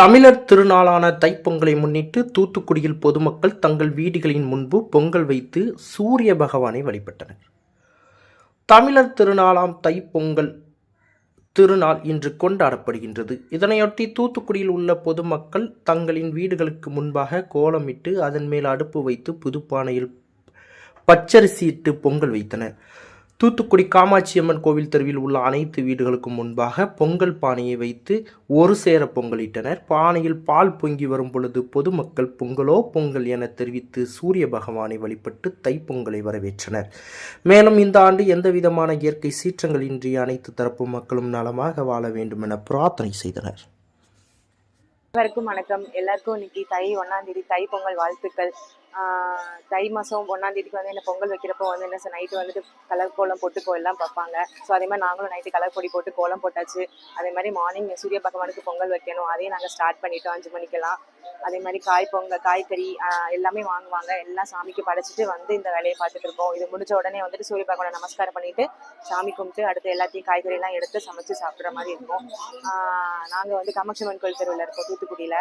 தமிழர் திருநாளான தைப்பொங்கலை முன்னிட்டு தூத்துக்குடியில் பொதுமக்கள் தங்கள் வீடுகளின் முன்பு பொங்கல் வைத்து சூரிய பகவானை வழிபட்டனர். தமிழர் திருநாளாம் தைப்பொங்கல் திருநாள் இன்று கொண்டாடப்படுகின்றது. இதனையொட்டி தூத்துக்குடியில் உள்ள பொதுமக்கள் தங்களின் வீடுகளுக்கு முன்பாக கோலமிட்டு அதன் மேல் அடுப்பு வைத்து புதுப்பானையில் பச்சரிசியிட்டு பொங்கல் வைத்தனர். தூத்துக்குடி காமாட்சியம்மன் கோவில் தெருவில் உள்ள அனைத்து வீடுகளுக்கும் முன்பாக பொங்கல் பானையை வைத்து ஒரு சேர பொங்கலிட்டனர். பானையில் பால் பொங்கி வரும் பொழுது பொதுமக்கள் பொங்கலோ பொங்கல் என தெரிவித்து சூரிய பகவானை வழிபட்டு தைப்பொங்கலை வரவேற்றனர். மேலும் இந்த ஆண்டு எந்தவிதமான இயற்கை சீற்றங்களின்றி அனைத்து தரப்பு மக்களும் நலமாக வாழ வேண்டும் என பிரார்த்தனை செய்தனர். அனைவருக்கும் வணக்கம். எல்லாருக்கும் இன்னைக்கு தை ஒன்னாம் தேதி தை பொங்கல் வாழ்த்துக்கள். தை மாதம் ஒன்றாந்தேதிக்கு வந்து என்ன பொங்கல் வைக்கிறப்போ வந்து என்ன நைட்டு வந்துட்டு கலர் கோலம் போட்டு கோலம் பார்ப்பாங்க. ஸோ அதே மாதிரி நாங்களும் நைட்டு கலர் பொடி போட்டு கோலம் போட்டாச்சு. அதே மாதிரி மார்னிங் சூரிய பகவானுக்கு பொங்கல் வைக்கணும். அதையும் நாங்கள் ஸ்டார்ட் பண்ணிட்டோம் அஞ்சு மணிக்கெல்லாம். அதே மாதிரி காய் பொங்கல் காய்கறி எல்லாமே வாங்குவாங்க. எல்லாம் சாமிக்கு படைச்சிட்டு வந்து இந்த வேலையை பார்த்துட்டு இருக்கோம் இது முடிஞ்ச உடனே வந்துட்டு சூரிய பகவானை நமஸ்காரம் பண்ணிட்டு சாமி கும்பிட்டு அடுத்து எல்லாத்தையும் காய்கறியெல்லாம் எடுத்து சமைச்சு சாப்பிட்ற மாதிரி இருக்கும். நாங்கள் வந்து காமாட்சியம்மன் கோயில் தெருவில் இருக்கோம் தூத்துக்குடியில்.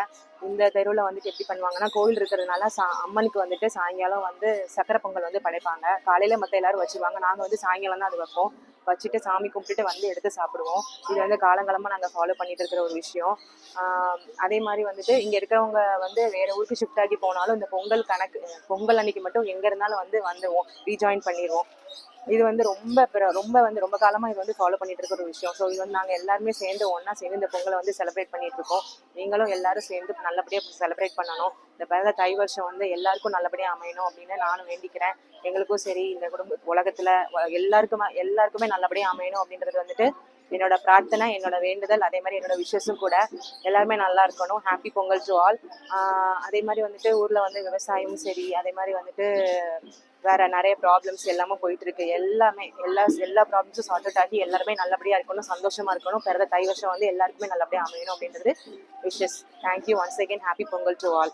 இந்த தெருவில் வந்துட்டு எப்படி பண்ணுவாங்கன்னா கோவில் இருக்கிறதுனால சா அம்மனுக்கு வந்துட்டு சாயங்காலம் வந்து சக்கரை பொங்கல் வந்து படைப்பாங்க. காலையில மற்ற எல்லாரும் வச்சிருவாங்க. நாங்க வந்து சாயங்காலம் தான் அது வைப்போம். வச்சுட்டு சாமி கும்பிட்டுட்டு வந்து எடுத்து சாப்பிடுவோம். இது வந்து காலங்காலமாக நாங்கள் ஃபாலோ பண்ணிட்டு இருக்கிற ஒரு விஷயம். அதே மாதிரி வந்துட்டு இங்கே இருக்கிறவங்க வந்து வேற ஊருக்கு ஷிஃப்ட் ஆகி போனாலும் இந்த பொங்கல் கணக்கு பொங்கல் அன்னைக்கு மட்டும் எங்க இருந்தாலும் வந்து வந்துடுவோம் ரீஜாயின் பண்ணிடுவோம் இது வந்து ரொம்ப பிர- ரொம்ப வந்து ரொம்ப காலமாக இது வந்து ஃபாலோ பண்ணிட்டு இருக்கிற ஒரு விஷயம். ஸோ இது வந்து நாங்கள் எல்லாருமே சேர்ந்து ஒன்றா சேர்ந்து இந்த பொங்கலை வந்து செலிப்ரேட் பண்ணிட்டு இருக்கோம். நீங்களும் எல்லாரும் சேர்ந்து நல்லபடியாக செலிப்ரேட் பண்ணணும். இந்த பிறந்த தை வருஷம் வந்து எல்லாருக்கும் நல்லபடியாக அமையணும் அப்படின்னு நானும் வேண்டிக்கிறேன். எங்களுக்கும் சரி இந்த குடும்ப உலகத்தில் எல்லாருக்குமே எல்லாருக்குமே எல்லாருக்குமே நல்லபடியாக அமையணும் அப்படின்றது வந்துட்டு என்னோட பிரார்த்தனை என்னோட வேண்டுதல் அதே மாதிரி என்னோட விஷஸும் கூட. எல்லாருமே நல்லா இருக்கணும். ஹாப்பி பொங்கல் டு ஆல் அதே மாதிரி வந்துட்டு ஊரில் வந்து விவசாயமும் சரி அதே மாதிரி வந்துட்டு வேற நிறைய ப்ராப்ளம்ஸ் எல்லாமே போயிட்டு இருக்கு எல்லாமே எல்லா எல்லா ப்ராப்ளம்ஸும் சார்ட் அவுட் ஆகி எல்லாருமே நல்லபடியாக இருக்கணும் சந்தோஷமா இருக்கணும். பிறந்த தை வருஷம் வந்து எல்லாருக்குமே நல்லபடியாக அமையணும் அப்படின்றது wishes thank you once again happy Pongal to all